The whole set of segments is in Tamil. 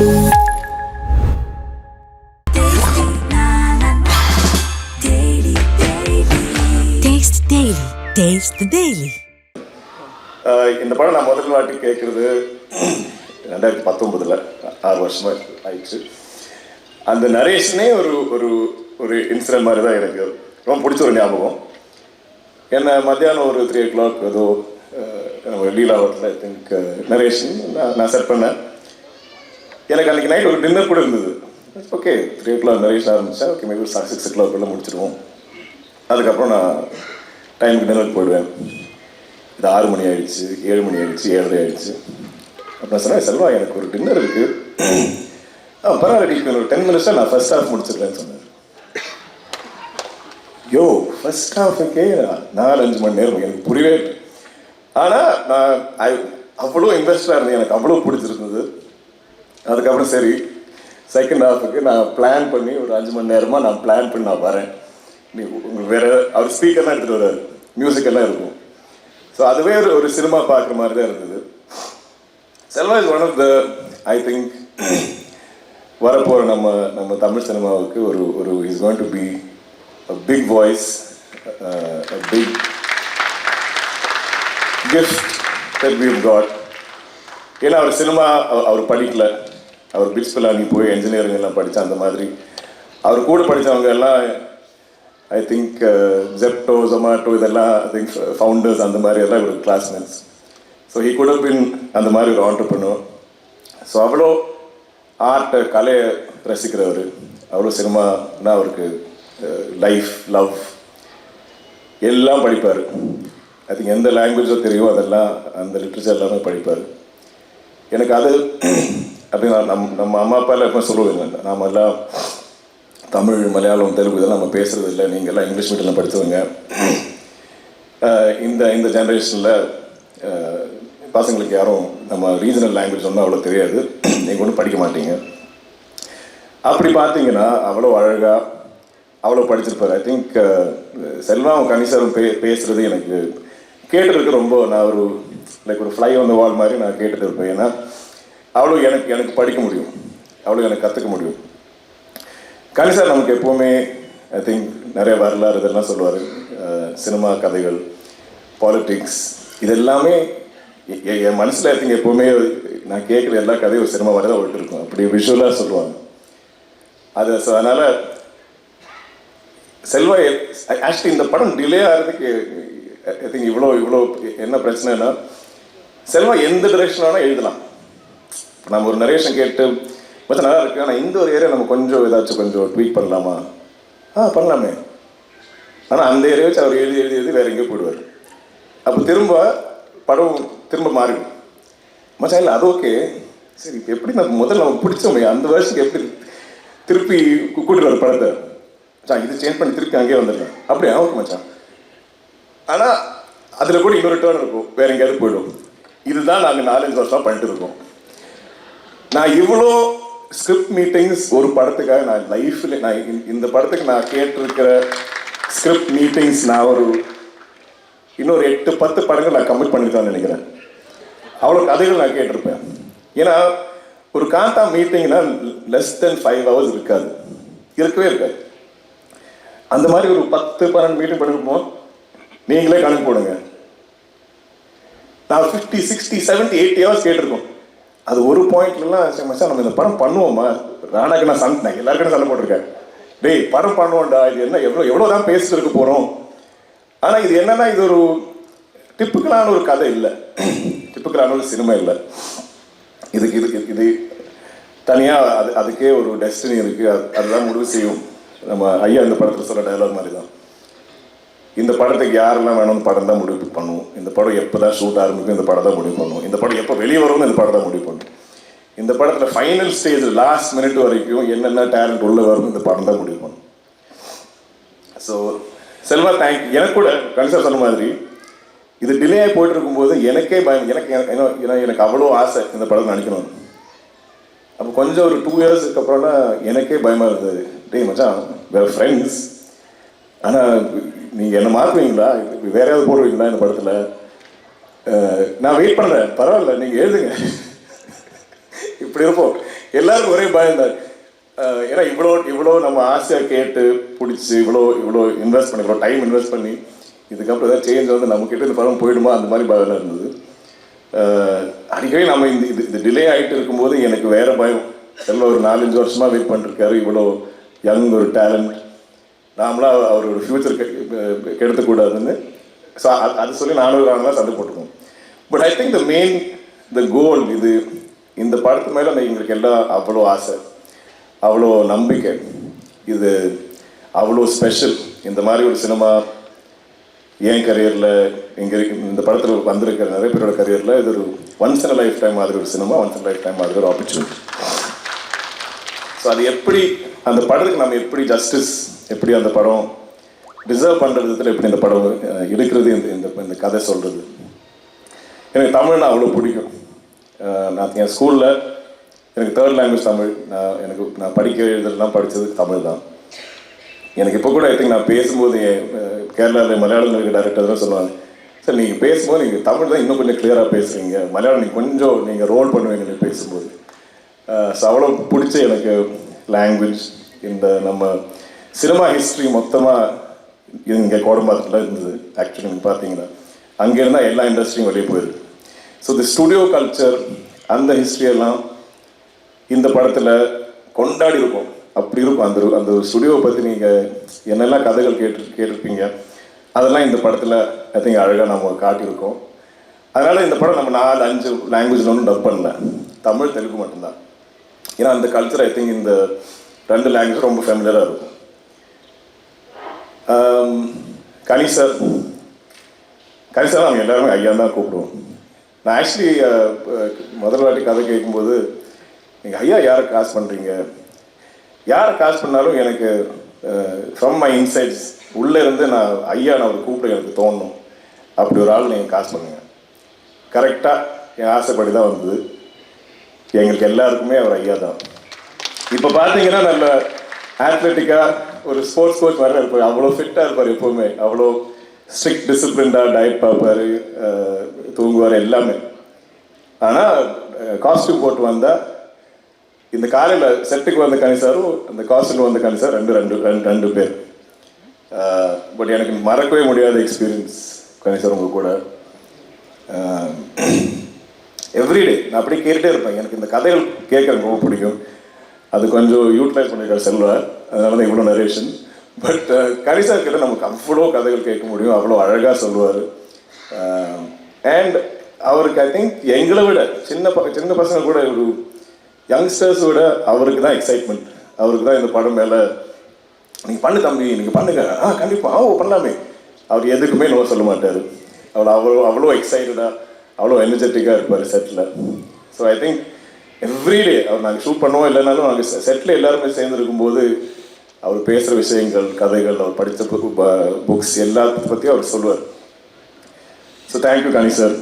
இந்த படம் நான் முதல் வாட்டி கேட்குறது ரெண்டாயிரத்தி பத்தொம்பதில் ஆறு வருஷமாக ஆயிடுச்சு. அந்த நரேஷனே ஒரு ஒரு ஒரு இன்சிடென்ட் மாதிரி தான் எனக்கு ரொம்ப பிடிச்ச ஒரு ஞாபகம். என்னை மத்தியானம் ஒரு த்ரீ ஓ கிளாக் ஏதோ ஆஹ் லீலாவத்தில் ஐ திங்க் நரேஷன் நான் நான் செட் பண்ணேன். எனக்கு அன்றைக்கி நைட் ஒரு டின்னர் கூட இருந்தது. Okay three o'clock narration ஆரம்பித்தேன் okay maybe six o'clock முடிச்சிடுவோம் அதுக்கப்புறம் நான் டைமுக்கு டின்னர் போயிடுவேன். இது ஆறு மணி ஆயிடுச்சு ஏழு மணி ஆயிடுச்சு ஏழரை ஆயிடுச்சு. அப்புறம் சொன்னேன் செல்வா எனக்கு ஒரு டின்னர் இருக்கு. ஆ பரவாயில்ல நீ ஒரு டென் மினிட்ஸாக நான் ஃபர்ஸ்ட் ஹாஃப் முடிச்சிடுறேன்னு சொன்னார் யோ ஃபர்ஸ்ட் ஹாஃபுக்கே நாலு அஞ்சு மணி நேரம் எனக்கு புரியவே ஆனால் நான் ஐ அவ்வளோ இன்ட்ரெஸ்டாக இருந்தேன் எனக்கு அவ்வளோ பிடிச்சிருந்தது. அதுக்கப்புறம் சரி செகண்ட் ஹாஃபுக்கு நான் பிளான் பண்ணி ஒரு அஞ்சு மணி நேரமாக நான் பிளான் பண்ணி நான் வரேன். நீ உங்களுக்கு வேற அவர் ஸ்பீக்கர்லாம் எடுத்துகிட்டு வர்றாரு. மியூசிக்கெல்லாம் இருக்கும். ஸோ அதுவே ஒரு ஒரு சினிமா பார்க்குற மாதிரி தான் இருந்தது. Selva is one of the I think வரப்போகிற நம்ம நம்ம தமிழ் சினிமாவுக்கு ஒரு ஒரு is going to be a big voice big gift that we've got ஏன்னா அவர் சினிமா அவர் படிக்கல. அவர் பிட்ஸ் போய் என்ஜினியரிங் எல்லாம் படித்த அந்த மாதிரி. அவர் கூட படித்தவங்க எல்லாம் ஐ திங்க் ஜெப்டோ ஜொமாட்டோ இதெல்லாம் ஐ திங்க் ஃபவுண்டர்ஸ் அந்த மாதிரி எல்லாம் இவர் கிளாஸ்மேட்ஸ் ஸோ ஹி கூட பின் அந்த மாதிரி ஒரு ஆண்டர்பனர் ஸோ அவ்வளோ ஆர்ட்டை கலையை ரசிக்கிறவர். அவ்வளோ சினிமானா அவருக்கு uh, லைஃப் லவ் எல்லாம் படிப்பார். ஐ திங்க் எந்த லாங்குவேஜோ தெரியும் அதெல்லாம் அந்த லிட்ரேச்சர் எல்லாமே படிப்பார். எனக்கு அது அப்படி நான் நம் நம்ம அம்மா அப்பா எல்லாம் எப்போ சொல்லுவாங்க நாம் எல்லாம் தமிழ் மலையாளம் தெலுங்கு இதெல்லாம் நம்ம பேசுகிறது இல்லை நீங்கள் எல்லாம் இங்கிலீஷ் மீடியம் படித்தவங்க இந்த இந்த ஜென்ரேஷனில் பசங்களுக்கு யாரும் நம்ம ரீஜனல் லாங்குவேஜ் ஒன்றும் அவ்வளோ தெரியாது. நீங்கள் ஒன்றும் படிக்க மாட்டீங்க. அப்படி பார்த்தீங்கன்னா அவ்வளோ அழகாக அவ்வளோ படிச்சிருப்பார். ஐ திங்க் செல்வாவும் கணிசரும் பே பேசுகிறது எனக்கு கேட்டுருக்கு ரொம்ப நான் ஒரு லைக் ஒரு ஃப்ளை ஆன் த வால் மாதிரி நான் கேட்டுட்டு இருப்பேன். ஏன்னா அவ்வளோ எனக்கு எனக்கு படிக்க முடியும். அவ்வளோ எனக்கு கற்றுக்க முடியும். கணிசார் நமக்கு எப்போவுமே ஐ திங்க் நிறைய வரலாறு இதெல்லாம் சொல்லுவார். சினிமா கதைகள் பாலிட்டிக்ஸ் இது எல்லாமே என் மனசில் ஐ திங்க் எப்போவுமே நான் கேட்குற எல்லா கதையும் ஒரு சினிமா வரை தான் ஓட்டு இருக்கும் அப்படி விஷுவலாக சொல்லுவாங்க. அது ஸோ அதனால் செல்வா ஆக்சுவலி இந்த படம் டிலே ஆகிறதுக்கு ஐ திங்க் இவ்வளோ இவ்வளோ என்ன பிரச்சனைனா செல்வா எந்த டிரெக்ஷன் வேணால் எழுதலாம். நம்ம ஒரு நரேஷன் கேட்டு மச்சான் நல்லா இருக்கு ஆனால் இந்த ஒரு ஏரியா நம்ம கொஞ்சம் ஏதாச்சும் கொஞ்சம் ட்வீட் பண்ணலாமா? ஆ பண்ணலாமே. ஆனால் அந்த ஏரியா வச்சு அவர் எழுதி எழுதி எழுதி வேற எங்கேயோ போயிடுவார். அப்போ திரும்ப படம் திரும்ப மாறிடும். மச்சான் இல்லை அது ஓகே சரி இப்போ எப்படி நம்ம முதல்ல நமக்கு பிடிச்சோமே அந்த வருஷத்துக்கு எப்படி திருப்பி கூ- கூட்டிட்டு வர படத்தை? மச்சான் இது சேஞ்ச் பண்ணி திருப்பி அங்கேயே வந்துடலாம் அப்படியா? ஓகே மச்சான். ஆனால் அதில் கூட இன்னொரு டேர்ன் இருக்கும். வேற எங்கேயாவது போயிடும். இதுதான் நாங்கள் நாலஞ்சு வருஷம் பண்ணிட்டு இருக்கோம். நான் இவ்வளோ ஸ்கிரிப்ட் மீட்டிங்ஸ் ஒரு படத்துக்காக நான் லைஃப்ல நான் இந்த- இந்த படத்துக்கு நான் கேட்டிருக்கிற ஸ்கிரிப்ட் மீட்டிங்ஸ் நான் ஒரு இன்னொரு எட்டு பத்து படங்கள் நான் கம்மிட் பண்ணிருக்கேன்னு நினைக்கிறேன். அவ்வளோ கதைகள் நான் கேட்டிருப்பேன். ஏன்னா ஒரு காந்தா மீட்டிங்னா லெஸ் தென் ஃபைவ் ஹவர்ஸ் இருக்காது. இருக்கவே இருக்காது. அந்த மாதிரி ஒரு பத்து பன்னெண்டு மீட்டிங் பண்ணிருப்போம். நீங்களே கணக்கு போடுங்க. நான் fifty sixty seventy eighty hours கேட்டிருக்கோம். அது ஒரு பாயிண்ட்லாம் மச்சான் நம்ம இந்த படம் பண்ணுவோமா? ராணாக்கு நான் சண்டை நான் எல்லாருக்கும் சண்டை போட்டிருக்கேன். டேய் படம் பண்ணுவோம்டா இது என்ன எவ்வளோ எவ்வளோ தான் பேசிட்டு இருக்க போகிறோம் ஆனால் இது என்னன்னா இது ஒரு டிப்புக்கலான ஒரு கதை இல்லை. டிப்புக்கலான ஒரு சினிமா இல்லை. இதுக்கு இதுக்கு இது தனியாக அது அதுக்கே ஒரு டெஸ்டினி இருக்குது அது அதுதான் முடிவு செய்யும். நம்ம ஐயா இந்த படத்தில் சொல்ல டைலாக் மாதிரி தான் இந்த படத்துக்கு யாரெல்லாம் வேணும்னு படம் தான் முடிவு பண்ணுவோம். இந்த படம் எப்போ தான் ஷூட் ஆரம்பிக்கும் இந்த படம் தான் முடிவு பண்ணுவோம். இந்த படம் எப்போ வெளியே வரும்னு இந்த படம் தான் முடிவு பண்ணுவோம். இந்த படத்தில் ஃபைனல் ஸ்டேஜ் லாஸ்ட் மினிட் வரைக்கும் என்னென்ன டேலண்ட் உள்ள வரும் இந்த படம் தான் முடிவு பண்ணும் ஸோ செல்வா தேங்க் எனக்கு கூட கணிசா சொன்ன மாதிரி இது டிலே ஆகி போயிட்டு இருக்கும்போது எனக்கே பயம். எனக்கு எனக்கு- ஏன்னா ஏன்னா எனக்கு அவ்வளோ ஆசை இந்த படம் நினைக்கணும் அப்போ கொஞ்சம் ஒரு டூ இயர்ஸ்க்கு அப்புறம்னா எனக்கே பயமாக இருந்தது. டேய் மச்சான் வேறு ஃப்ரெண்ட்ஸ் ஆனால் நீங்கள் என்ன மாற்றுவீங்களா இப்ப வேற ஏதாவது போடுவீங்களா இந்த படத்தில்? நான் வெயிட் பண்ணுறேன் பரவாயில்ல நீங்கள் எழுதுங்க. இப்படி இருப்போம். எல்லாருக்கும் ஒரே பயம் தான். ஏன்னா இவ்வளோ இவ்வளோ நம்ம ஆசையாக கேட்டு பிடிச்சி இவ்வளோ இவ்வளோ இன்வெஸ்ட் பண்ணி இவ்வளோ டைம் இன்வெஸ்ட் பண்ணி இதுக்கப்புறம் ஏதாவது சேஞ்ச் வந்து நம்ம கிட்ட இந்த படம் போயிடுமா? அந்த மாதிரி பயம் இருந்தது. அடிக்கடி நம்ம இந்த இது இது டிலே ஆகிட்டு இருக்கும்போது எனக்கு வேறு பயம். எல்லாம் ஒரு நாலஞ்சு வருஷமாக வெயிட் பண்ணிருக்காரு. இவ்வளோ யங் ஒரு டேலண்ட் நாமளா அவரோட ஃப்யூச்சர் கெடுத்துக்கூடாதுன்னு. ஸோ அது சொல்லி நானும் நாங்களாம் சண்டை போட்டுக்கோம் but I think the main the goal இது இந்த படத்து மேலே எங்களுக்கு எல்லாம் அவ்வளோ ஆசை அவ்வளோ நம்பிக்கை. இது அவ்வளோ ஸ்பெஷல் இந்த மாதிரி ஒரு சினிமா என் கரியரில் எங்கள் இந்த படத்தில் வந்திருக்கிற நிறைய பேரோட கரியரில் இது ஒரு ஒன்ஸ் இன் லைஃப் டைம் மாதிரி ஒரு cinema once in lifetime மாதிரி ஒரு ஆப்பர்ச்சுனிட்டி ஸோ அது எப்படி அந்த படத்துக்கு நம்ம எப்படி ஜஸ்டிஸ் எப்படி அந்த படம் டிசர்வ் பண்ணுற விதத்தில் எப்படி இந்த படம் இருக்கிறது இந்த இந்த கதை சொல்கிறது எனக்கு தமிழ்னா அவ்வளோ பிடிக்கும். நான் என் ஸ்கூலில் எனக்கு தேர்ட் லாங்குவேஜ் தமிழ் நான் எனக்கு நான் படிக்க எழுதுலாம் படித்தது தமிழ் தான். எனக்கு இப்போ கூட ஐ திங்க் நான் பேசும்போது கேரளாவில் மலையாளம் இருக்க டேரக்டர் தான் சொல்லுவாங்க. சார் நீங்கள் பேசும்போது நீங்கள் தமிழ் தான் இன்னும் கொஞ்சம் கிளியராக பேசுகிறீங்க மலையாளம் நீங்கள் கொஞ்சம் நீங்கள் ரோல் பண்ணுவீங்க நீங்கள் பேசும்போது. ஸோ அவ்வளோ பிடிச்ச எனக்கு லாங்குவேஜ் இந்த நம்ம சினிமா ஹிஸ்ட்ரி மொத்தமாக இங்கே கோடம்பாக்கத்தில் இருந்தது. ஆக்சுவலி நீங்கள் பார்த்தீங்கன்னா. அங்கே இருந்தால் எல்லா இண்டஸ்ட்ரியும் வெளியே போயிருக்கு. ஸோ தி ஸ்டுடியோ கல்ச்சர் அந்த ஹிஸ்ட்ரியெல்லாம் இந்த படத்தில் கொண்டாடி இருக்கும். அப்படி இருக்கும். அந்த அந்த ஸ்டுடியோவை பற்றி நீங்கள் என்னெல்லாம் கதைகள் கேட்டு கேட்டிருப்பீங்க அதெல்லாம் இந்த படத்தில் ஐ திங்க் அழகாக நம்ம காட்டியிருக்கோம். அதனால் இந்த படம் நம்ம நாலு அஞ்சு லாங்குவேஜில் ஒன்றும் டப் பண்ணல. தமிழ் தெலுங்கு மட்டும்தான். ஏன்னா அந்த கல்ச்சர் ஐ திங்க் இந்த ரெண்டு லாங்குவேஜ் ரொம்ப ஃபேமிலியராக இருக்கும். ஆம், கனி சார் கனி சார் அவங்க எல்லாருமே ஐயா தான் கூப்பிடுவோம். நான் ஆக்சுவலி uh, uh, முதல் வாட்டி கதை கேட்கும்போது நீங்கள் ஐயா யாரை காசு பண்ணுறீங்க யாரை காசு பண்ணாலும் எனக்கு uh, ஃப்ரம் மை இன்சைட்ஸ் உள்ளே இருந்து நான் ஐயா நான் ஒரு கூப்பிட எனக்கு தோணும். அப்படி ஒரு ஆள் நீங்கள் காசு பண்ணுங்கள் கரெக்டாக என் ஆசைப்படி தான் வந்தது. எங்களுக்கு எல்லாருக்குமே அவர் ஐயா தான். இப்போ பார்த்தீங்கன்னா நல்ல ஆத்லெட்டிக்காக ஒரு ஸ்போர்ட்ஸ் கோச் வர இருப்பார் அவ்வளோ ஃபிட்டாக இருப்பார் எப்போவுமே. அவ்வளோ ஸ்ட்ரிக்ட் டிசிப்ளின்டாக டயட் பார்ப்பார் தூங்குவார் எல்லாமே. ஆனால் காஸ்டியூம் போட்டு வந்தால் இந்த காலையில் செட்டுக்கு வந்த கணிசாரும் அந்த காஸ்டியூம் வந்த கணிசார் ரெண்டு ரெண்டு ரெண்டு ரெண்டு பேர். பட் எனக்கு மறக்கவே முடியாத எக்ஸ்பீரியன்ஸ் கணிசார் உங்கள் கூட. எவ்ரிடே நான் அப்படியே கேட்டுட்டே இருப்பேன். எனக்கு இந்த கதைகள் கேட்க ரொம்ப பிடிக்கும். அது கொஞ்சம் யூட்டிலைஸ் பண்ணியிருக்காரு செல்வார் அதனால தான் இவ்வளோ நரேஷன் பட் கரிசா கிட்ட நமக்கு அவ்வளோ கதைகள் கேட்க முடியும். அவ்வளோ அழகாக சொல்லுவார். அண்ட் um, அவருக்கு ஐ திங்க் எங்களை விட சின்ன ப சின்ன பசங்க கூட ஒரு யங்ஸ்டர்ஸ் விட அவருக்கு தான் எக்ஸைட்மெண்ட் அவருக்கு தான் இந்த படம் மேலே நீங்கள் பண்ணு தம்பி நீங்கள் பண்ணுங்க. ஆ கண்டிப்பாக ஆ ஓ பண்ணலாமே. அவர் எதுக்குமே நோ சொல்ல மாட்டார். அவர் அவ்வளோ அவ்வளோ எக்ஸைட்டடாக அவ்வளோ எனர்ஜெட்டிக்காக இருப்பார் settle so I think every day அவர் நாங்கள் ஷூட் பண்ணுவோம் இல்லைனாலும் நாங்கள் செட்டில் எல்லாருமே சேர்ந்துருக்கும் போது அவர் பேசுகிற விஷயங்கள் கதைகள் அவர் படித்த புக்ஸ் எல்லாத்த பற்றியும் அவர் சொல்லுவார். ஸோ தேங்க்யூ கணி சார்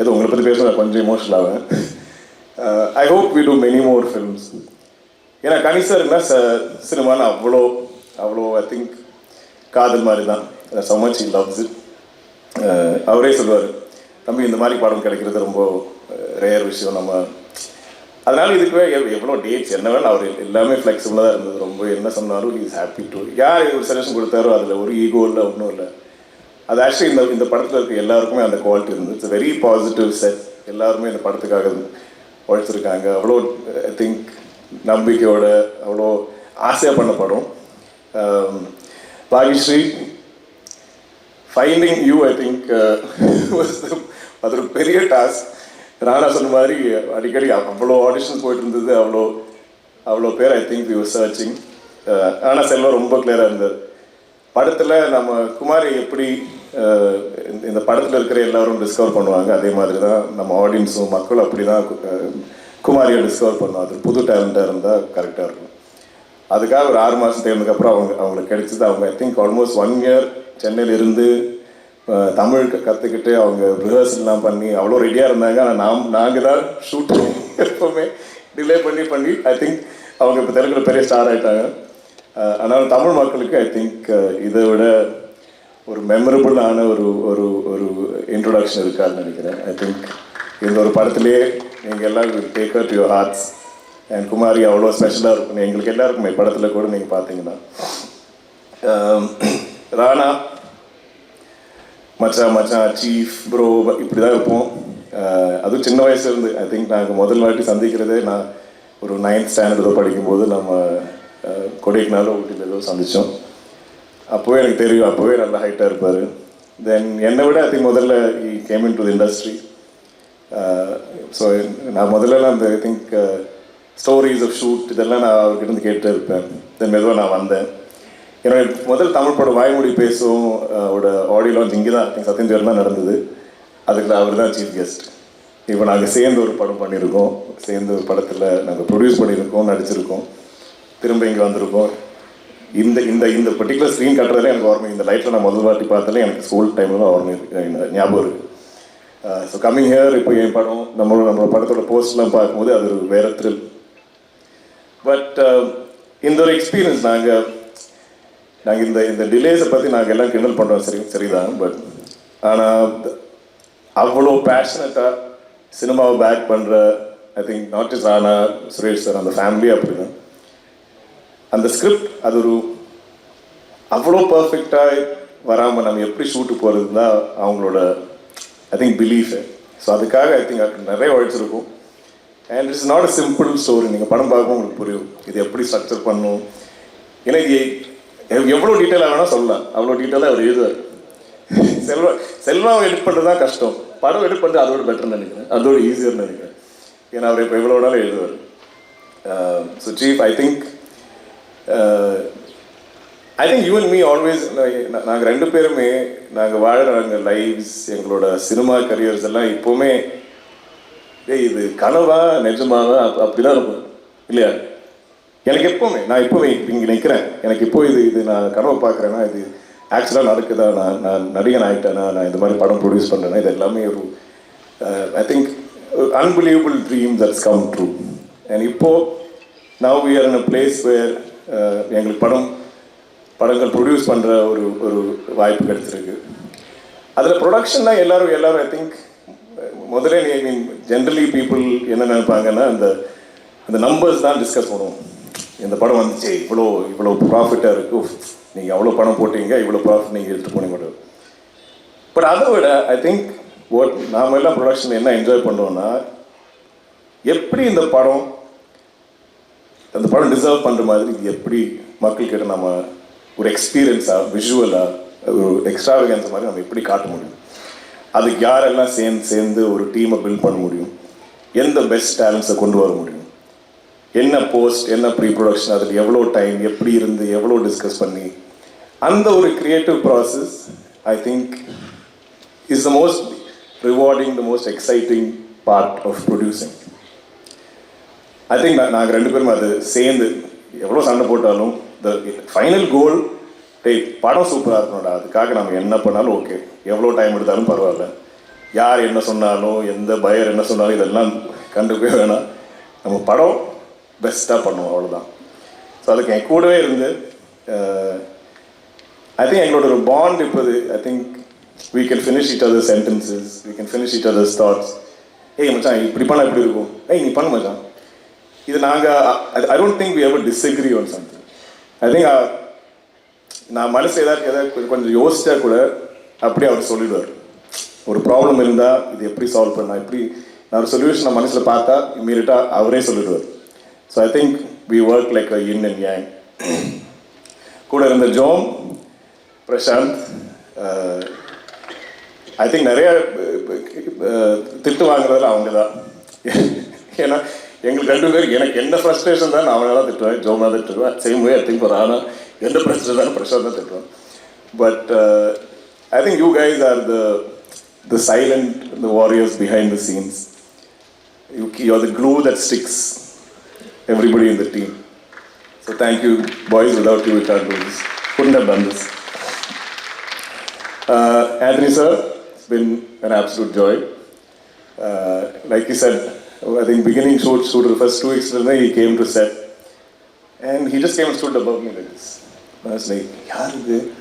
ஏதோ உங்களை பற்றி பேசுகிற நான் கொஞ்சம் இமோஷனல் ஆவேன். I hope we do many more films ஏன்னா கணி சார்னா ச சினிமான்னு அவ்வளோ அவ்வளோ ஐ திங்க் காதல் மாதிரி தான் so much he loves uh, அவரே சொல்லுவார் தம்பி இந்த மாதிரி படம் கிடைக்கிறது ரொம்ப ரேர் விஷயம் நம்ம அதனால இதுக்குவே எவ் எவ்வளோ டேட்ஸ் என்ன வேணும் அவர் எல்லாமே ஃப்ளெக்சிபிளாக தான் இருந்தது. ரொம்ப என்ன சொன்னாலும் இஸ் ஹாப்பி டு யார் ஒரு சஜஷன் கொடுத்தாரோ அதில் ஒரு ஈகோ இல்லை ஒன்றும் இல்லை. அது ஆக்சுவலி இந்த இந்த படத்தில் இருக்க எல்லாருக்குமே அந்த குவாலிட்டி இருந்தது. இட்ஸ் வெரி பாசிட்டிவ் செட் எல்லாருமே இந்த படத்துக்காக உழைச்சிருக்காங்க. அவ்வளோ ஐ திங்க் நம்பிக்கையோட அவ்வளோ ஆசையாக பண்ண படம். Um, பாகிஸ்ரீ finding you I think அது ஒரு பெரிய டாஸ்க் ராணா சொன்ன மாதிரி அடிக்கடி அவ்வளோ ஆடிஷன் போயிட்டு இருந்தது அவ்வளோ அவ்வளோ பேர் ஐ திங்க் யூ சர்ச்சிங் ஆனால் செல்வம் ரொம்ப கிளியராக இருந்தது படத்தில் நம்ம குமாரி எப்படி இந்த- இந்த படத்தில் இருக்கிற எல்லாரும் டிஸ்கவர் பண்ணுவாங்க அதே மாதிரி தான் நம்ம ஆடியன்ஸும் மக்களும் அப்படி தான் குமாரியை டிஸ்கவர் பண்ணுவோம் அது புது டேலண்ட்டாக இருந்தால் கரெக்டாக இருக்கும். அதுக்காக ஒரு ஆறு மாதம் தேர்ந்ததுக்கப்புறம் அவங்க அவங்களுக்கு கிடைச்சது. அவங்க I think almost one year சென்னையில் இருந்து தமிழ் கற்றுக்கிட்டு அவங்க ரிஹர்சல்லாம் பண்ணி அவ்வளோ ரெடியாக இருந்தாங்க. ஆனால் நாம் நாங்கள் தான் ஷூட் எப்போவுமே டிலே பண்ணி பண்ணி ஐ திங்க் அவங்க இப்போ தெலுங்கில் பெரிய ஸ்டார் ஆகிட்டாங்க ஆனால் தமிழ் மக்களுக்கு ஐ திங்க் இதை விட ஒரு மெமரபுளான ஒரு ஒரு ஒரு இன்ட்ரொடக்ஷன் இருக்காதுன்னு நினைக்கிறேன். ஐ திங்க் இந்த ஒரு படத்துலேயே நீங்கள் எல்லாம் take out your hearts and Kumari அவ்வளோ ஸ்பெஷலாக இருக்கும். எங்களுக்கு எல்லாருக்குமே படத்தில் கூட நீங்கள் பார்த்தீங்கன்னா. ராணா மச்சான் மச்சான் சீஃப் ப்ரோ இப்படி தான் இருப்போம் அதுவும் சின்ன வயசுல இருந்து ஐ திங்க் நாங்கள் முதல் வாட்டி சந்திக்கிறதே நான் ஒரு நைன்த் ஸ்டாண்டர்ட் ஏதோ படிக்கும்போது நம்ம அஹ், ஊட்டியில் ஏதோ சந்தித்தோம் அப்போவே எனக்கு தெரியும் அப்போவே நல்ல ஹைட்டாக இருப்பார். தென் என்னை விட ஐ திங்க் முதல்ல I came in to the industry so நான் முதல்லலாம் அந்த I think stories of shoot இதெல்லாம் நான் அவர்கிட்ட இருந்து கேட்டு இருப்பேன். தென் மெதுவாக நான் வந்தேன். என்னுடைய முதல் தமிழ் படம் வாய்மொழி பேசும் அவரோட ஆடியோ லான்ச் இங்கே தான் எங்கள் சத்யன் தான் நடந்தது. அதுக்கு அவர் தான் சீஃப் கெஸ்ட் இப்போ நாங்கள் சேர்ந்து ஒரு படம் பண்ணியிருக்கோம். சேர்ந்து ஒரு படத்தில் நாங்கள் ப்ரொடியூஸ் பண்ணியிருக்கோம் நடிச்சிருக்கோம். திரும்ப இங்கே வந்திருக்கோம். இந்த இந்த இந்த பர்டிகுலர் ஸ்க்ரீன் கட்டுறதுல எனக்கு ஓர்மை இந்த லைஃப்பில் நான் முதல் வாட்டி பார்த்தாலே எனக்கு ஸ்கூல் டைமில் தான் ஓர்மை இருக்கு ஞாபகம் இருக்குது ஸோ கம்மிங் ஹியர் இப்போ என் படம் நம்மளோட நம்மளோட படத்தோட போஸ்ட்லாம் பார்க்கும்போது அது ஒரு வேற த்ரில் பட் இந்த ஒரு எக்ஸ்பீரியன்ஸ் நாங்கள் நாங்கள் இந்த இந்த டிலேஸை பற்றி நாங்கள் எல்லாம் கிண்டல் பண்ணுறோம் சரி சரிதான் பட் ஆனால் அவ்வளோ பேஷனட்டாக சினிமாவை பேக் பண்ணுற I think not is Rana Suresh sir அந்த ஃபேமிலி அப்படி தான் அந்த ஸ்கிரிப்ட் அது ஒரு அவ்வளோ பர்ஃபெக்டாக வராமல் நம்ம எப்படி ஷூட்டு போகிறது தான் அவங்களோட ஐ திங்க் பிலீஃபு ஸோ அதுக்காக ஐ திங்க் அது நிறைய உழைச்சிருக்கும் and it's not a simple story நீங்கள் படம் பார்க்கும் உங்களுக்கு புரியும். இது எப்படி ஸ்ட்ரக்சர் பண்ணணும் ஏன்னா இது எவ்வளோ டீட்டெயிலாக வேணால் சொல்லலாம். அவ்வளோ டீட்டெயிலாக அவர் எழுதுவார் செல்வா செல்வாவை எடிட் பண்ணுறது தான் கஷ்டம். படம் எடிட் பண்ணுறது அதோட பெட்டர்னு நினைக்கிறேன். அதோட ஈஸியர்னு நினைக்கிறேன். ஏன்னா அவர் இப்போ எவ்வளோ நாளும் எழுதுவார். So chief I think I think you and me always நாங்கள் ரெண்டு பேருமே நாங்கள் வாழ்கிற நாங்கள் லைவ்ஸ் எங்களோட சினிமா கரியர்ஸ் எல்லாம் இப்போவுமே இது கனவா நிஜமாவா அப் அப்படிதான் இருக்கும். இல்லையா? எனக்கு எப்போவுமே நான் இப்போவே இங்கே நிற்கிறேன் எனக்கு இப்போ இது இது நான் கனவு பார்க்குறேன்னா இது ஆக்சுவலாக நடக்குதா நான் நான் நடிகன் ஆகிட்டேனா நான் இந்த மாதிரி படம் ப்ரொடியூஸ் பண்ணுறேன்னா இது எல்லாமே ஒரு I think unbelievable dream that's come true and இப்போது now we are in a place where எங்களுக்கு படம் படங்கள் ப்ரொடியூஸ் பண்ணுற ஒரு ஒரு வாய்ப்பு கிடைச்சிருக்கு. அதில் ப்ரொடக்ஷன்னா எல்லோரும் எல்லோரும் ஐ திங்க் முதல்ல ஐ மீன் ஜென்ரலி பீப்புள் என்ன நினைப்பாங்கன்னா அந்த அந்த நம்பர்ஸ் தான் டிஸ்கஸ் பண்ணுவோம். இந்த படம் வந்துச்சு. இவ்வளோ இவ்வளோ ப்ராஃபிட்டாக இருக்கும் நீங்கள் அவ்வளோ பணம் போட்டீங்க இவ்வளோ ப்ராஃபிட் நீங்கள் எடுத்து போனீங்க. பட் அதை விட ஐ திங்க் ஓட் நாம எல்லாம் ப்ரொடக்ஷன் என்ன என்ஜாய் பண்ணுவோன்னா எப்படி இந்த படம் அந்த படம் டிசர்வ் பண்ணுற மாதிரி இது எப்படி மக்கள்கிட்ட நம்ம ஒரு எக்ஸ்பீரியன்ஸாக விஷுவலாக ஒரு எக்ஸ்ட்ராவகன்ஸ் மாதிரி நம்ம எப்படி காட்ட முடியும்? அதுக்கு யாரெல்லாம் சேர்ந்து சேர்ந்து ஒரு டீமை பில்ட் பண்ண முடியும்? எந்த பெஸ்ட் டேலண்ட்ஸை கொண்டு வர முடியும்? என்ன போஸ்ட் என்ன ப்ரீ ப்ரொடக்ஷன் அதில் எவ்வளோ டைம் எப்படி இருந்து எவ்வளோ டிஸ்கஸ் பண்ணி. அந்த ஒரு creative process I think is the most rewarding the most exciting part of producing I think நாங்கள் ரெண்டு பேரும் அது சேர்ந்து எவ்வளோ சண்டை போட்டாலும் த ஃபைனல் கோல் டேய் படம் சூப்பராக இருக்கணும்டா. அதுக்காக நம்ம என்ன பண்ணாலும் ஓகே எவ்வளோ டைம் எடுத்தாலும் பரவாயில்ல. யார் என்ன சொன்னாலும் எந்த பயர் என்ன சொன்னாலும் இதெல்லாம் கண்டுக்கவே வேணாம். நம்ம படம் பெஸ்ட்டாக பண்ணுவோம் அவ்வளோதான் ஸோ அதுக்கு என் கூடவே இருந்து uh, ஐ திங்க் எங்களோட ஒரு பாண்ட் இப்போது I think we can finish it other sentences we can finish it others thoughts ஏய் மச்சான் இப்படி பண்ணால் எப்படி இருக்கும்? ஏய் நீ பண்ணு மச்சான். இது நாங்கள் I don't think we ever disagree on something I think நான் மனசு ஏதாவது ஏதாவது கொஞ்சம் யோசிச்சா கூட அப்படியே அவர் சொல்லிடுவார். ஒரு ப்ராப்ளம் இருந்தால் இது எப்படி சால்வ் பண்ணலாம்? எப்படி நான் ஒரு சொல்யூஷன் மனசில் பார்த்தா இம்மீடியட்டாக அவரே சொல்லிடுவார். So I think we work like a yin and yang கூட இருந்த ஜோம் பிரசாந்த் ஐ திங்க் நிறைய திட்டு வாங்குறதுல அவங்க தான் ஏன்னா எங்களுக்கு ரெண்டு பேருக்கு எனக்கு என்ன ஃப்ரஸ்ட்ரேஷன் தான் நான் அவனை தான் திட்டுவேன் ஜோம் தான் திட்டுவேன். சேம் வே ஐ திங்க் ஒரு ஆனால் எந்த பிரச்சனை தான் பிரசாந்த் தான் திட்டுவேன். But I think you guys are the the silent the warriors behind the scenes you you are the glue that sticks everybody in the team. So thank you, boys. Without you, we can't do this. Couldn't have done this. Uh, Anthony, sir, it's been an absolute joy. Uh, like you said, I think beginning shoot, shoot the first two weeks, he came to set. And he just came and stood above me like this. And I was like, Yaar,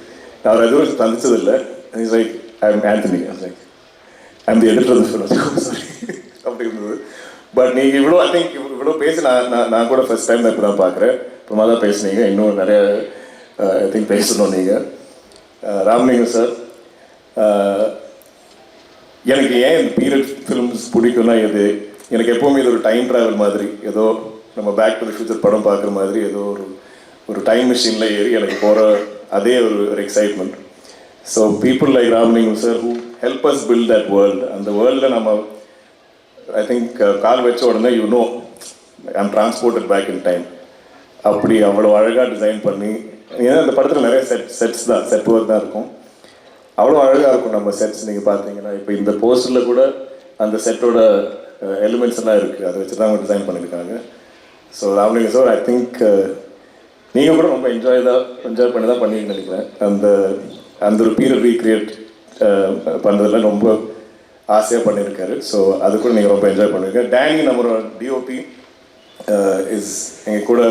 now Raju is left. And he's like, I'm Anthony. I was like, I'm the editor of the film. sorry. But நீங்கள் இவ்வளோ ஐ திங்க் இவ்வளோ பேசி நான் நான் நான் கூட ஃபர்ஸ்ட் டைம் இப்போ தான் பார்க்குறேன் அப்புறமா தான் பேசுனீங்க. இன்னும் நிறைய ஐ திங்க் பேசணும் நீங்கள் ராமலிங்கம் சார் எனக்கு ஏன் இந்த பீரியட் ஃபிலிம்ஸ் பிடிக்கும்னா இது எனக்கு எப்போவுமே இது ஒரு டைம் ட்ராவல் மாதிரி. ஏதோ நம்ம பேக் டு தி ஃபியூச்சர் படம் பார்க்குற மாதிரி ஏதோ ஒரு ஒரு டைம் மிஷினில் ஏறி எனக்கு போகிற அதே ஒரு ஒரு excitement so people like Ramalingam sir who help us build that world அந்த வேர்ல்டில் நம்ம ஐ திங்க் uh, கால் வச்ச உடனே you know I'm transported back in time அப்படி அவ்வளோ அழகாக டிசைன் பண்ணி ஏன்னா அந்த படத்தில் நிறைய செட் செட்ஸ் தான் செட் ஒர்க் தான் இருக்கும். அவ்வளோ அழகாக இருக்கும் நம்ம செட்ஸ் நீங்கள் பார்த்தீங்கன்னா. இப்போ இந்த போஸ்டரில் கூட அந்த செட்டோட எலிமெண்ட்ஸ் uh, எல்லாம் இருக்குது அதை வச்சு தான் அவங்க டிசைன் பண்ணியிருக்காங்க. So Ramalinga sir I think நீங்கள் கூட ரொம்ப என்ஜாய் தான் என்ஜாய் பண்ணி தான் பண்ணின்னு நினைக்கிறேன். அந்த அந்த ஒரு பீரியட் ரீக்ரியேட் பண்ணுறதுல ரொம்ப ஆசையாக பண்ணியிருக்காரு ஸோ அது கூட நீங்கள் ரொம்ப என்ஜாய் பண்ணியிருக்கேன் டேனி நம்மளோட டிஓபி இஸ் எங்கள் கூட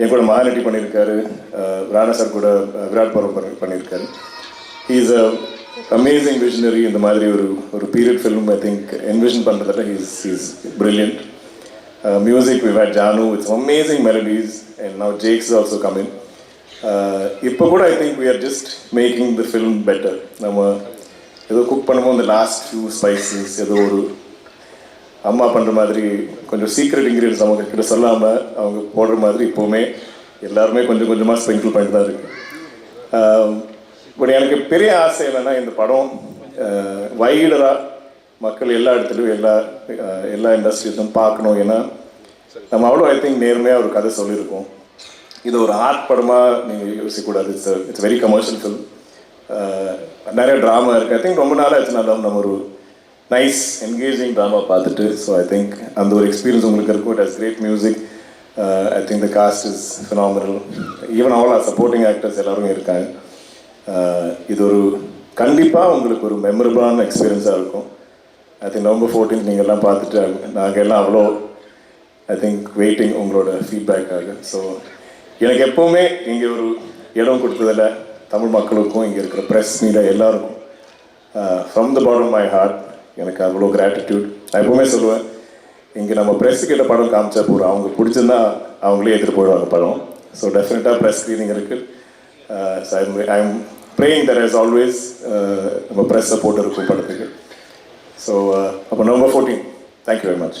என் கூட மகாநட்டி பண்ணியிருக்காரு ராணா சார் கூட விராட் பருவம் பண்ணி பண்ணியிருக்காரு ஹீஸ் அ அமேசிங் விஷனரி இந்த மாதிரி ஒரு ஒரு period film I think envision பண்ணுறதுல he's he's brilliant music we had Janu it's amazing melodies and now Jakes also coming இப்போ கூட I think we are just making the film better நம்ம ஏதோ குக் பண்ணும்போது இந்த லாஸ்ட் ஃபியூ ஸ்பைசஸ் ஏதோ ஒரு அம்மா பண்ணுற மாதிரி கொஞ்சம் சீக்ரெட் இன்க்ரீடியன்ஸ் அவங்க கிட்ட சொல்லாமல் அவங்க போடுற மாதிரி இப்போவுமே எல்லாருமே கொஞ்சம் கொஞ்சமாக ஸ்ப்ரிங்கிள் பண்ணிட்டு தான் இருக்கு. பட் எனக்கு பெரிய ஆசை என்னென்னா இந்த படம் வைடராக மக்கள் எல்லா இடத்துலையும் எல்லா எல்லா இண்டஸ்ட்ரீஸும் பார்க்கணும். ஏன்னா நம்ம அவ்வளோ ஐ திங்க் நேர்மையாக ஒரு கதை சொல்லியிருக்கோம். இது ஒரு ஆர்ட் படமாக நீங்கள் யோசிக்கக்கூடாது. It's it's very commercial film நிறைய ட்ராமா இருக்குது ஐ திங்க் ரொம்ப நாள் ஆச்சு நான் நம்ம ஒரு நைஸ் என்கேஜிங் ட்ராமா பார்த்துட்டு. ஸோ ஐ திங்க் அந்த ஒரு எக்ஸ்பீரியன்ஸ் உங்களுக்கு இருக்கும். It has great music I think the cast is phenomenal even அவ்வளோ சப்போர்ட்டிங் ஆக்டர்ஸ் எல்லோரும் இருக்காங்க. Uh, இது ஒரு கண்டிப்பாக உங்களுக்கு ஒரு மெமரபிளான எக்ஸ்பீரியன்ஸாக இருக்கும். ஐ திங்க் நவம்பர் ஃபோர்டீன் நீங்கள் எல்லாம் பார்த்துட்டு நாங்கள் எல்லாம் அவ்வளோ ஐ திங்க் வெயிட்டிங் உங்களோட ஃபீட்பேக்காக ஸோ எனக்கு எப்போவுமே இங்கே ஒரு இடம் கொடுத்ததில்லை தமிழ் மக்களுக்கும் இங்கே இருக்கிற ப்ரெஸ் மீடியா எல்லாருக்கும் from the bottom my heart எனக்கு அவ்வளோ கிராட்டிடியூட் நான் எப்போவுமே சொல்லுவேன் இங்கே நம்ம ப்ரெஸ் கிட்ட படம் காமிச்சா போகிறோம் அவங்க பிடிச்சிருந்தா அவங்களே எடுத்துகிட்டு போயிடுவாங்க படம். ஸோ டெஃபினட்டாக ப்ரெஸ் ஸ்க்ரீனிங் இருக்குது so I'm I'm praying there is always நம்ம ப்ரெஸ் சப்போர்ட் இருக்கும் படத்துக்கு. ஸோ அப்போ November fourteen thank you very much